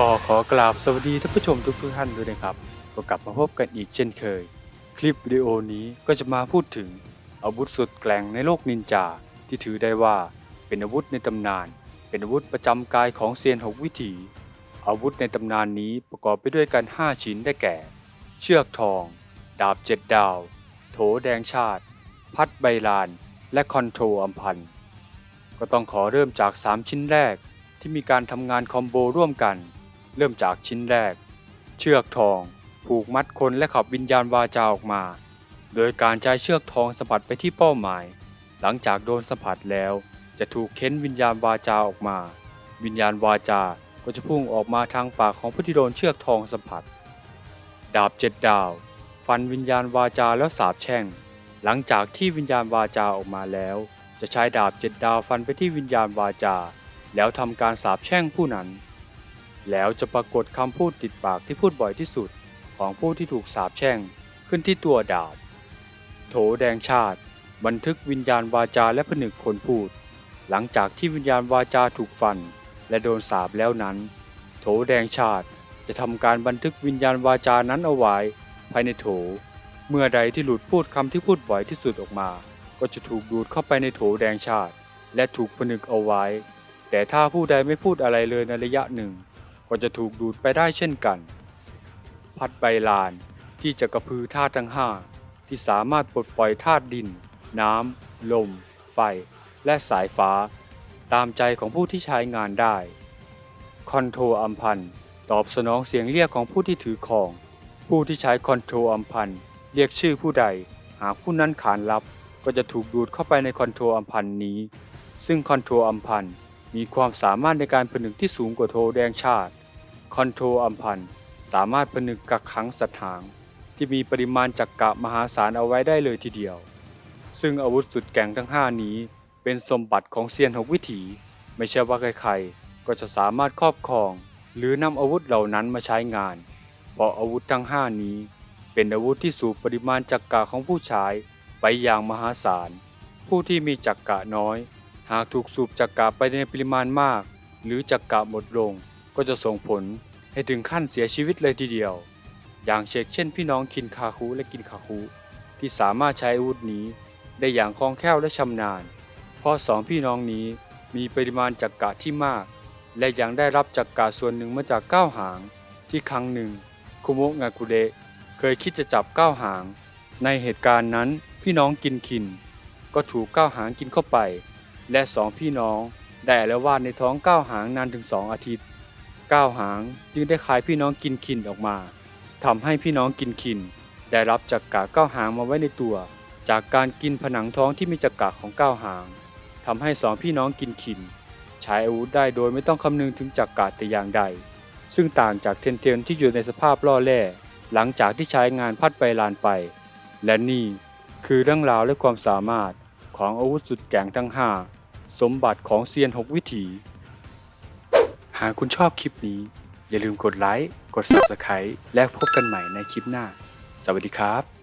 ก็ขอกราบสวัสดีท่านผู้ชมทุกท่านด้วยนะครับ ก็กลับมาพบกันอีกเช่นเคย คลิปวิดีโอนี้ก็จะมาพูดถึงอาวุธสุดแกร่งในโลกนินจาที่ถือได้ว่าเป็นอาวุธในตำนาน เป็นอาวุธประจำกายของเซียนหกวิถี อาวุธในตำนานนี้ประกอบไปด้วยกัน 5 ชิ้นได้แก่ เชือกทอง ดาบเจ็ดดาว โถแดงชาติ พัดใบลาน และคอนโทรอัมพันก็ต้องขอเริ่มจาก 3 ชิ้นแรกที่มีการทำงานคอมโบร่วมกัน เริ่มจากชิ้นแรก เชือกทอง ผูกมัดคนและขับวิญญาณวาจาออกมา โดยการใช้เชือกทองสัมผัสไปที่เป้าหมาย หลังจากโดนสัมผัสแล้ว จะถูกเค้นวิญญาณวาจาออกมา วิญญาณวาจาก็จะพุ่งออกมาทางปากของผู้ที่โดนเชือกทองสัมผัส ดาบเจ็ดดาว ฟันวิญญาณวาจาแล้วสาบแช่ง หลังจากที่วิญญาณวาจาออกมาแล้ว จะใช้ดาบเจ็ดดาวฟันไปที่วิญญาณวาจา แล้วทำการสาบแช่งผู้นั้น แล้วจะปรากฏคำพูดติดปากที่พูดบ่อยที่สุดของผู้ที่ถูกสาบแช่งขึ้นที่ตัวดาบ โถแดงชาติ บันทึกวิญญาณวาจาและผนึกคนพูด หลังจากที่วิญญาณวาจาถูกฟัน และโดนสาบแล้วนั้น โถแดงชาติจะทำการบันทึกวิญญาณวาจานั้นเอาไว้ภายในโถ เมื่อใดที่หลุดพูดคำที่พูดบ่อยที่สุดออกมา ก็จะถูกดูดเข้าไปในโถแดงชาติ และถูกผนึกเอาไว้ แต่ถ้าผู้ใดไม่พูดอะไรเลยในระยะหนึ่ง ก็จะถูกดูดไปได้เช่นกัน พัดใบลานที่จะกระพือธาตุทั้งห้าที่สามารถปลดปล่อยธาตุดิน น้ำ ลม ไฟ และสายฟ้า ตามใจของผู้ที่ใช้งานได้ คอนโทรอัมพันตอบสนองเสียงเรียกของผู้ที่ถือของ ผู้ที่ใช้คอนโทรอัมพันเรียกชื่อผู้ใด หากผู้นั้นขานรับ ก็จะถูกดูดเข้าไปในคอนโทรอัมพันนี้ ซึ่งคอนโทรอัมพันธ์ มีความสามารถในการผนึกที่สูงกว่าโทแดงชาติ คอนโทรอัมพันสามารถผนึกกักขังสัตว์หาง ที่มีปริมาณจักกะมหาศาลเอาไว้ได้เลยทีเดียว ซึ่งอาวุธสุดแก่งทั้ง 5 นี้ เป็นสมบัติของเซียนหกวิถี ไม่ใช่ว่าใครๆ ก็จะสามารถครอบครอง หรือนำอาวุธเหล่านั้นมาใช้งาน เพราะอาวุธทั้ง 5 นี้ เป็นอาวุธที่สูบปริมาณจักกะของผู้ใช้ไปอย่างมหาศาล ผู้ที่มีจักกะน้อย หากถูกสูบจักกะไปในปริมาณมาก หรือจักกะหมดลงก็จะส่งผลให้ถึงขั้นเสียชีวิตเลยทีเดียว อย่างเช่นเช่น พี่น้องคินคาคุและกินคาคุที่สามารถใช้อาวุธนี้ได้อย่างคล่องแคล่วและชำนาญ เพราะสองพี่น้องนี้มีปริมาณจักกะที่มาก และยังได้รับจักกะส่วนหนึ่งมาจากก้าวหาง ที่ครั้งหนึ่งคุโมะงากุเดะเคยคิดจะจับก้าวหาง ในเหตุการณ์นั้นพี่น้องกินคิน ก็ถูกก้าวหางกินเข้าไป และสองพี่น้องได้อาละวาดในท้องก้าวหางนานถึงสองอาทิตย์ก้าวหางจึงได้คายพี่น้องกินคินออกมาทำให้พี่น้องกินคิน ได้รับจักกะก้าวหางมาไว้ในตัว จากการกินผนังท้องที่มีจักกะของก้าวหางทำให้สองพี่น้องกินคินใช้อาวุธได้โดยไม่ต้องคำนึงถึงจักกะแต่อย่างใด ซึ่งต่างจากเทนเทนที่อยู่ในสภาพล่อแร่หลังจากที่ใช้งานพัดไปลานไป และนี่คือเรื่องราวและความสามารถ ของอาวุธสุดแก่งทั้ง 5 สมบัติของเซียน 6 วิถี หากคุณชอบคลิปนี้ อย่าลืมกดไลค์ กด Subscribe และพบกันใหม่ในคลิปหน้า สวัสดีครับ